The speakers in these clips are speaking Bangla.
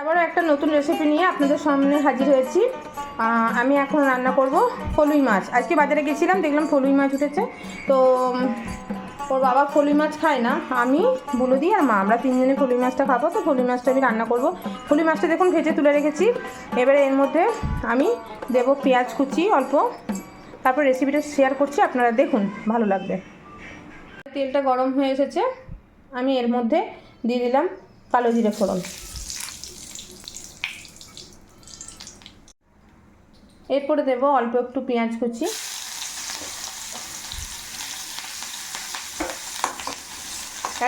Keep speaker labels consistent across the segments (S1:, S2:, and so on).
S1: আবারও একটা নতুন রেসিপি নিয়ে আপনাদের সামনে হাজির হয়েছি। আমি এখন রান্না করব ফলুই মাছ। আজকে বাজারে গেছিলাম, দেখলাম ফলুই মাছ উঠেছে। তো ওর বাবা ফলুই মাছ খায় না। আমি বুলুদি আর মা, আমরা তিনজনে ফলুই মাছটা খাব, তো ফলুই মাছটা আমি রান্না করব। ফলুই মাছটা দেখুন ভেজে তুলে রেখেছি। এবারে এর মধ্যে আমি দেবো পেঁয়াজ কুচি অল্প। তারপর রেসিপিটা শেয়ার করছি, আপনারা দেখুন, ভালো লাগবে। তেলটা গরম হয়ে এসেছে, আমি এর মধ্যে দিয়ে দিলাম কালো জিরে ফোড়ন। এরপরে দেবো অল্প একটু পেঁয়াজ কুচি।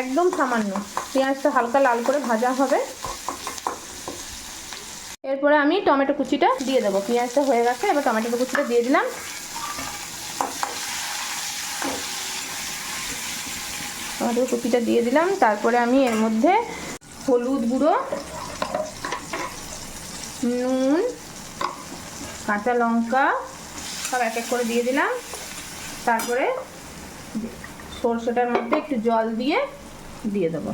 S1: একদম সামান্য। পেঁয়াজটা হালকা লাল করে ভাজা হবে। এরপরে আমি টমেটো কুচিটা দিয়ে দেবো। পেঁয়াজটা হয়ে গেছে, এবার টমেটো কুচিটা দিয়ে দিলাম। টমেটো কুচিটা দিয়ে দিলাম। তারপরে আমি এর মধ্যে হলুদ গুঁড়ো, নুন, কাঁচা লঙ্কা সব এক এক করে দিয়ে দিলাম। তারপরে সরষেটার মধ্যে একটু জল দিয়ে দিয়ে দেবো।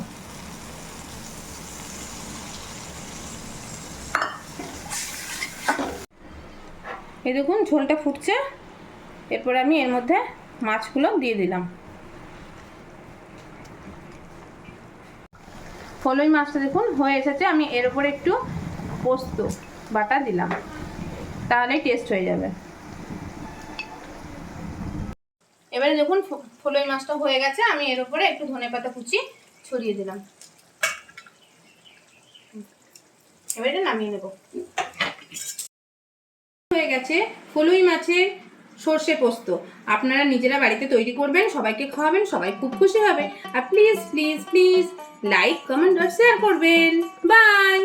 S1: এই দেখুন ঝোলটা ফুটছে। এরপরে আমি এর মধ্যে মাছগুলো দিয়ে দিলাম। ফলই মাছটা দেখুন, হয়ে এসেছে, আমি এর উপরে একটু পোস্ত বাটা দিলাম। তাহলেই টেস্ট হয়ে যাবে। এবারে দেখুন ফলই মাছটা হয়ে গেছে, আমি এর উপরে একটু ধনেপাতা কুচি ছড়িয়ে দিলাম। এবারে নামিয়ে নেব। হয়ে গেছে ফলুই মাছের সর্ষে পোস্ত। আপনারা নিজেরা বাড়িতে তৈরি করবেন, সবাইকে খাওয়াবেন, সবাই খুব খুশি হবে। আর please please please like comment R share করবেন। বাই